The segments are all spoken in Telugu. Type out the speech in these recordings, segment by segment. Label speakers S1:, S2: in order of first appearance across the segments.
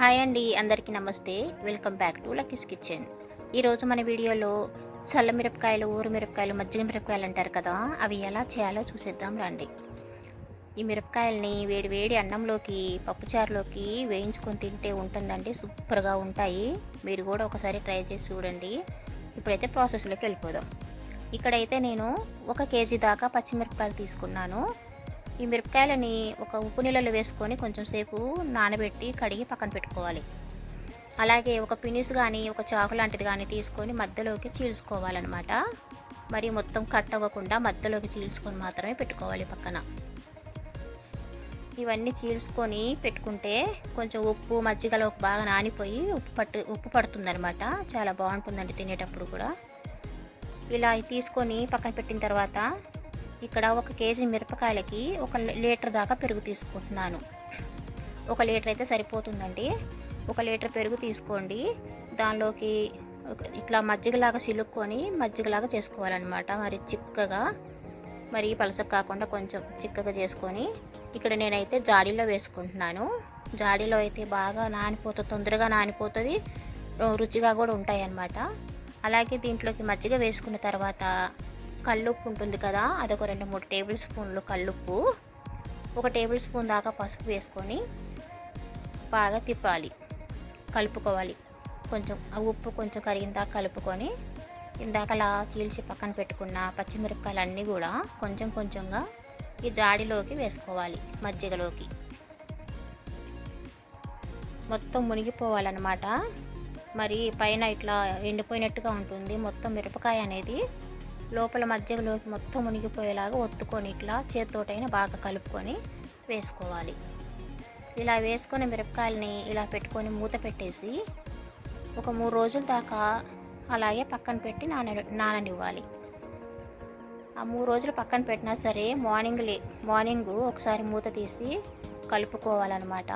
S1: హాయ్ అండి అందరికీ నమస్తే. Welcome back to Lucky's kitchen. ఈరోజు మన వీడియోలో చల్ల మిరపకాయలు ఊరు మిరపకాయలు మజ్జిగ మిరపకాయలు అంటారు కదా అవి ఎలా చేయాలో చూసేద్దాం రండి. ఈ మిరపకాయల్ని వేడి వేడి అన్నంలోకి పప్పుచారులోకి వేయించుకొని తింటే ఉంటుందండి సూపర్గా ఉంటాయి. మీరు కూడా ఒకసారి ట్రై చేసి చూడండి. ఇప్పుడైతే ప్రాసెస్లోకి వెళ్ళిపోదాం. ఇక్కడైతే నేను ఒక కేజీ దాకా పచ్చిమిరపకాయలు తీసుకున్నాను. ఈ మిరపకాయలని ఒక ఉప్పు నీళ్ళలో వేసుకొని కొంచెం సేపు నానబెట్టి కడిగి పక్కన పెట్టుకోవాలి. అలాగే ఒక పినిస్ కానీ ఒక చాకు లాంటిది కానీ తీసుకొని మధ్యలోకి చీల్చుకోవాలన్నమాట. మరి మొత్తం కట్ అవ్వకుండా మధ్యలోకి చీల్చుకొని మాత్రమే పెట్టుకోవాలి పక్కన. ఇవన్నీ చీల్చుకొని పెట్టుకుంటే కొంచెం ఉప్పు మజ్జిగలో బాగా నానిపోయి ఉప్పు పట్టు ఉప్పు పడుతుందనమాట చాలా బాగుంటుందండి తినేటప్పుడు కూడా. ఇలా తీసుకొని పక్కన పెట్టిన తర్వాత ఇక్కడ ఒక కేజీ మిరపకాయలకి ఒక లీటర్ దాకా పెరుగు తీసుకుంటున్నాను. ఒక లీటర్ అయితే సరిపోతుందండి. ఒక లీటర్ పెరుగు తీసుకోండి. దానిలోకి ఇట్లా మజ్జిగలాగా సిలుక్కొని మజ్జిగలాగా చేసుకోవాలన్నమాట. మరి చిక్కగా మరి పలసకు కాకుండా కొంచెం చిక్కగా చేసుకొని ఇక్కడ నేనైతే జాడీలో వేసుకుంటున్నాను. జాడీలో అయితే బాగా నానిపోతుంది తొందరగా నానిపోతుంది. రుచిగా కూడా ఉంటాయి అన్నమాట అలాగే దీంట్లోకి మజ్జిగ వేసుకున్న తర్వాత కల్లుప్పు ఉంటుంది కదా అదొక రెండు మూడు టేబుల్ స్పూన్లు కల్లుప్పు. ఒక టేబుల్ స్పూన్ దాకా పసుపు వేసుకొని బాగా తిప్పాలి కలుపుకోవాలి. కొంచెం ఆ ఉప్పు కొంచెం కరిగిన దాకా కలుపుకొని ఇందాకలా చీల్చి పక్కన పెట్టుకున్న పచ్చిమిరపకాయలు అన్నీ కూడా కొంచెం కొంచెంగా ఈ జాడిలోకి వేసుకోవాలి మజ్జిగలోకి. మొత్తం మునిగిపోవాలన్నమాట. మరి పైన ఇట్లా ఎండిపోయినట్టుగా ఉంటుంది. మొత్తం మిరపకాయ అనేది లోపల మధ్యలోకి మొత్తం మునిగిపోయేలాగా ఒత్తుకొని ఇట్లా చేత్తోటైనా బాగా కలుపుకొని వేసుకోవాలి. ఇలా వేసుకొని మిరపకాయలని ఇలా పెట్టుకొని మూత పెట్టేసి ఒక మూడు రోజుల దాకా అలాగే పక్కన పెట్టి నాన నాననివ్వాలి. ఆ మూడు రోజులు పక్కన పెట్టినా సరే మార్నింగ్ లే మార్నింగ్ ఒకసారి మూత తీసి కలుపుకోవాలన్నమాట.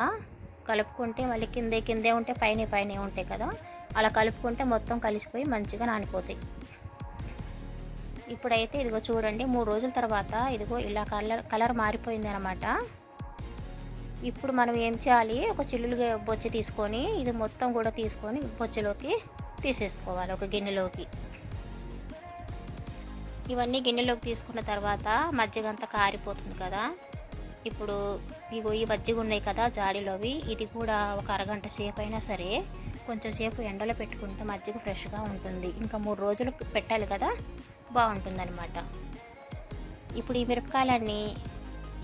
S1: కలుపుకుంటే మళ్ళీ కిందే కిందే ఉంటే పైన పైన ఉంటాయి కదా. అలా కలుపుకుంటే మొత్తం కలిసిపోయి మంచిగా నానిపోతాయి. ఇప్పుడైతే ఇదిగో చూడండి మూడు రోజుల తర్వాత ఇదిగో ఇలా కలర్ కలర్ మారిపోయింది అనమాట ఇప్పుడు మనం ఏం చేయాలి? ఒక చిల్లులుగా బొచ్చి తీసుకొని ఇది మొత్తం కూడా తీసుకొని బొచ్చులోకి తీసేసుకోవాలి ఒక గిన్నెలోకి. ఇవన్నీ గిన్నెలోకి తీసుకున్న తర్వాత మజ్జిగ అంతా కారిపోతుంది కదా. ఇప్పుడు ఇగో ఈ మజ్జిగ ఉన్నాయి కదా జాడీలోవి ఇది కూడా ఒక అరగంట సేపు అయినా సరే కొంచెం సేపు ఎండలో పెట్టుకుంటే మజ్జిగ ఫ్రెష్గా ఉంటుంది. ఇంకా మూడు రోజులు పెట్టాలి కదా. బాగుంటుందన్నమాట. ఇప్పుడు ఈ మిరపకాయలన్నీ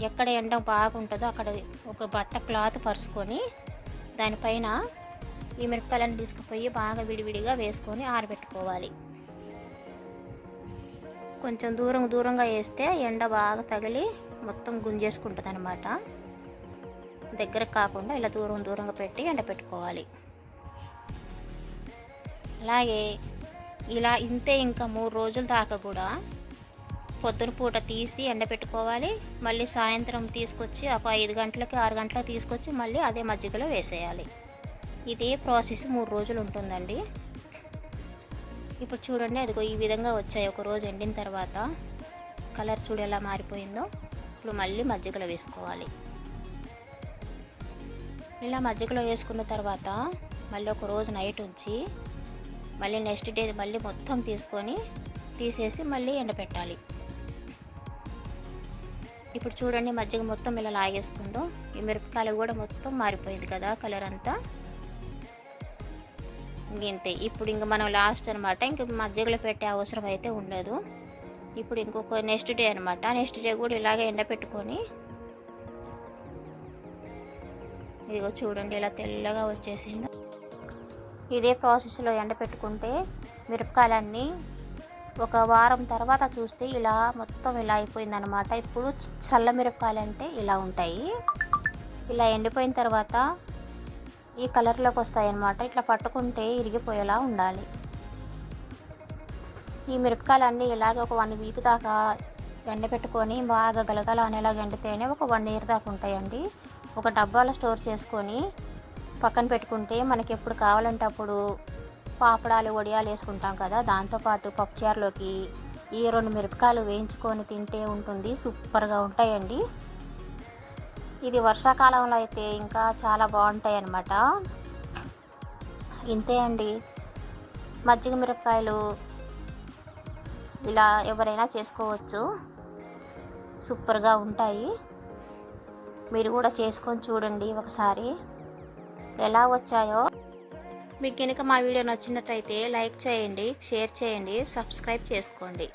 S1: ఎక్కడ ఎండ బాగుంటుందో అక్కడ ఒక బట్ట క్లాత్ పరుచుకొని దానిపైన ఈ మిరపకాయలను తీసుకుపోయి బాగా విడివిడిగా వేసుకొని ఆరబెట్టుకోవాలి. కొంచెం దూరం దూరంగా వేస్తే ఎండ బాగా తగిలి మొత్తం గుంజేసుకుంటుంది అనమాట దగ్గర కాకుండా ఇలా దూరం దూరంగా పెట్టి ఎండ పెట్టుకోవాలి అలాగే ఇలా ఇంతే ఇంకా మూడు రోజుల దాకా కూడా పొద్దున పూట తీసి ఎండబెట్టుకోవాలి మళ్ళీ సాయంత్రం తీసుకొచ్చి ఒక ఐదు గంటలకి ఆరు గంటలకు తీసుకొచ్చి మళ్ళీ అదే మజ్జిగలో వేసేయాలి. ఇదే ప్రాసెస్ మూడు రోజులు ఉంటుందండి. ఇప్పుడు చూడండి అదిగో ఈ విధంగా వచ్చాయి. ఒక రోజు ఎండిన తర్వాత కలర్ చూడు ఎలా మారిపోయిందో. ఇప్పుడు మళ్ళీ మజ్జిగలో వేసుకోవాలి. ఇలా మజ్జిగలో వేసుకున్న తర్వాత మళ్ళీ ఒక రోజు నైట్ ఉంచి మళ్ళీ నెక్స్ట్ డే మళ్ళీ మొత్తం తీసుకొని తీసేసి మళ్ళీ ఎండపెట్టాలి. ఇప్పుడు చూడండి మజ్జిగ మొత్తం ఇలా లాగేస్తుందో. ఈ మిరపకాయలు కూడా మొత్తం మారిపోయింది కదా కలర్ అంతా. ఇంతే. ఇప్పుడు ఇంక మనం లాస్ట్ అనమాట ఇంక మజ్జిగలో పెట్టే అవసరం అయితే ఉండదు. ఇప్పుడు ఇంకొక నెక్స్ట్ డే అనమాట నెక్స్ట్ డే కూడా ఇలాగే ఎండపెట్టుకొని ఇదిగో చూడండి ఇలా తెల్లగా వచ్చేసింది. ఇదే ప్రాసెస్లో ఎండపెట్టుకుంటే మిరపకాయలన్నీ ఒక వారం తర్వాత చూస్తే ఇలా మొత్తం ఇలా అయిపోయిందనమాట ఇప్పుడు చల్ల మిరపకాయలు అంటే ఇలా ఉంటాయి. ఇలా ఎండిపోయిన తర్వాత ఈ కలర్లోకి వస్తాయి అన్నమాట ఇట్లా పట్టుకుంటే ఇరిగిపోయేలా ఉండాలి. ఈ మిరపకాయలన్నీ ఇలాగే ఒక వన్ వీక్ దాకా ఎండబెట్టుకొని బాగా గలగల అనేలాగా ఎండితేనే ఒక వన్ ఇయర్ దాకా ఉంటాయండి. ఒక డబ్బాలో స్టోర్ చేసుకొని పక్కన పెట్టుకుంటే మనకి ఎప్పుడు కావాలంటే అప్పుడు పాపడాలు వడియాలు వేసుకుంటాం కదా. దాంతోపాటు పప్పుచారులోకి ఈ రెండు మిరపకాయలు వేయించుకొని తింటే ఉంటుంది. సూపర్గా ఉంటాయండి. ఇది వర్షాకాలంలో అయితే ఇంకా చాలా బాగుంటాయి అన్నమాట ఇంతే అండి. మజ్జిగ మిరపకాయలు ఇలా ఎవరైనా చేసుకోవచ్చు. సూపర్గా ఉంటాయి. మీరు కూడా చేసుకొని చూడండి ఒకసారి. ఎలా వచ్చాయో. మీకు కనుక మా వీడియో నచ్చినట్లయితే లైక్ చేయండి షేర్ చేయండి సబ్స్క్రైబ్ చేసుకోండి.